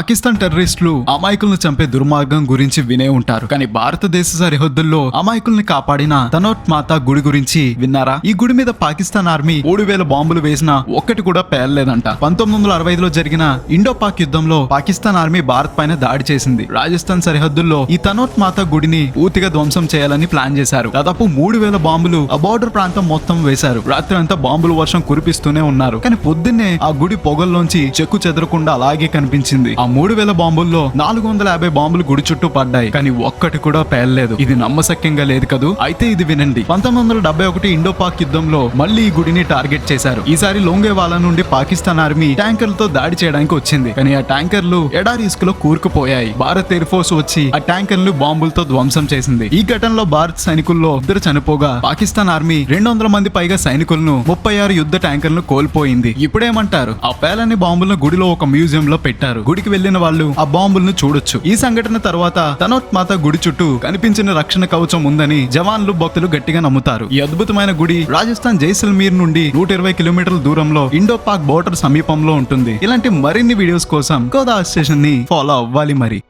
పాకిస్తాన్ టెర్రరిస్టులు అమాయకులను చంపే దుర్మార్గం గురించి వినే ఉంటారు. కానీ భారతదేశ సరిహద్దుల్లో అమాయకుల్ని కాపాడిన తనోట్ మాతా గుడి గురించి విన్నారా? ఈ గుడి మీద పాకిస్తాన్ ఆర్మీ మూడు వేల బాంబులు వేసినా ఒక్కటి కూడా పేలలేదంట. పంతొమ్మిది వందల అరవై ఐదులో జరిగిన ఇండో పాక్ యుద్ధంలో పాకిస్తాన్ ఆర్మీ భారత్ పైన దాడి చేసింది. రాజస్థాన్ సరిహద్దుల్లో ఈ తనోట్ మాతా గుడిని పూర్తిగా ధ్వంసం చేయాలని ప్లాన్ చేశారు. దాదాపు మూడు వేల బాంబులు ఆ బార్డర్ ప్రాంతం మొత్తం వేశారు. రాత్రి అంతా బాంబులు వర్షం కురిపిస్తూనే ఉన్నారు. కానీ పొద్దున్నే ఆ గుడి పొగల్లోంచి చెక్కు చెదరకుండా అలాగే కనిపించింది. ఆ మూడు వేల బాంబుల్లో నాలుగు వందల యాభై బాంబులు గుడి చుట్టూ పడ్డాయి. కానీ ఒక్కటి కూడా పేలలేదు. ఇది నమ్మశక్యంగా లేదు కదూ? అయితే ఇది వినండి. పంతొమ్మిది వందల డెబ్బై ఒకటి ఇండో పాక్ యుద్ధంలో మళ్ళీ ఈ గుడిని టార్గెట్ చేశారు. ఈసారి లోంగేవాలా నుండి పాకిస్తాన్ ఆర్మీ ట్యాంకర్లతో దాడి చేయడానికి వచ్చింది. కానీ ఆ ట్యాంకర్లు ఎడారి ఇసుకలో కూరుకుపోయాయి. భారత్ ఎయిర్ ఫోర్స్ వచ్చి ఆ ట్యాంకర్లు బాంబులతో ధ్వంసం చేసింది. ఈ ఘటనలో భారత్ సైనికుల్లో ఇద్దరు చనిపోగా పాకిస్తాన్ ఆర్మీ రెండు వందల మంది పైగా సైనికులను ముప్పై ఆరు యుద్ధ ట్యాంకర్లను కోల్పోయింది. ఇప్పుడేమంటారు? ఆ పేలని బాంబులను గుడిలో ఒక మ్యూజియం లో పెట్టారు. గుడికి వెళ్ళిన వాళ్ళు ఆ బాంబులను చూడొచ్చు. ఈ సంఘటన తర్వాత తనోత్ మాత గుడి చుట్టూ కనిపించిన రక్షణ కవచం ఉందని జవాన్లు భక్తులు గట్టిగా నమ్ముతారు. ఈ అద్భుతమైన గుడి రాజస్థాన్ జైసల్మీర్ నుండి నూట ఇరవై కిలోమీటర్ల దూరంలో ఇండో పాక్ బోర్డర్ సమీపంలో ఉంటుంది. ఇలాంటి మరిన్ని వీడియోస్ కోసం గోదావరి స్టేషన్ని ఫాలో అవ్వాలి మరి.